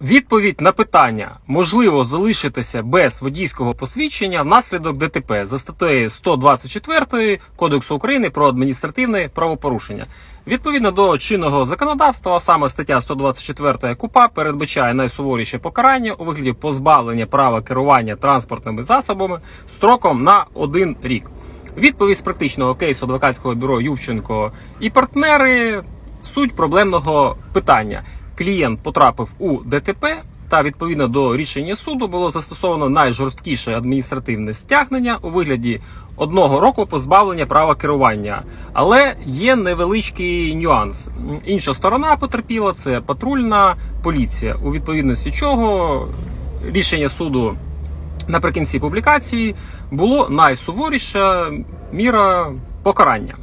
Відповідь на питання можливо залишитися без водійського посвідчення внаслідок ДТП за статтею 124 Кодексу України про адміністративне правопорушення. Відповідно до чинного законодавства, саме стаття 124 КУПА передбачає найсуворіше покарання у вигляді позбавлення права керування транспортними засобами строком на один рік. Відповідь з практичного кейсу адвокатського бюро Ювченко і партнери суть проблемного питання. Клієнт потрапив у ДТП. Та відповідно до рішення суду було застосовано найжорсткіше адміністративне стягнення у вигляді одного року позбавлення права керування. Але є невеличкий нюанс. Інша сторона потерпіла це патрульна поліція, у відповідності чого рішення суду наприкінці публікації було найсуворіша міра покарання.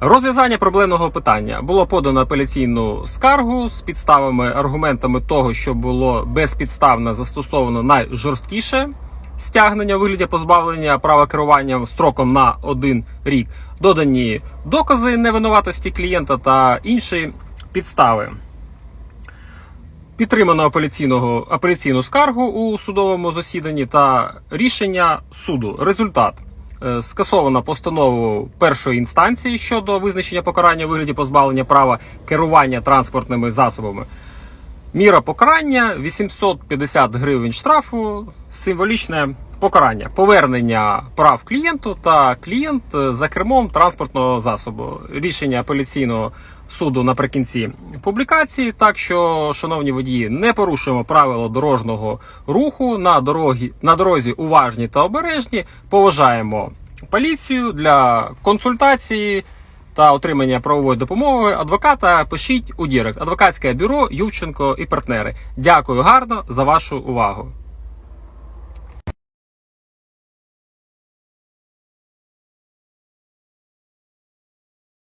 Розв'язання проблемного питання було подано апеляційну скаргу з підставами, аргументами того, що було безпідставно застосовано найжорсткіше стягнення у вигляді позбавлення права керування строком на один рік, додані докази невинуватості клієнта та інші підстави. Підтримано апеляційного апеляційну скаргу у судовому засіданні та рішення суду. Результат Е, скасовано постанову першої інстанції щодо визначення покарання у вигляді позбавлення права керування транспортними засобами. Міра покарання 850 гривень штрафу, символічне покарання, повернення прав клієнту та клієнт е, за кермом транспортного засобу. Рішення апеляційного суду наприкінці публікації. Так що, шановні водії, не порушуємо правила дорожнього руху на дорогі на дорозі уважні та обережні. Поважаємо поліцію для консультації та отримання правової допомоги адвоката пишіть у Дірект. Адвокатське бюро Ювченко і партнери. Дякую гарно за вашу увагу.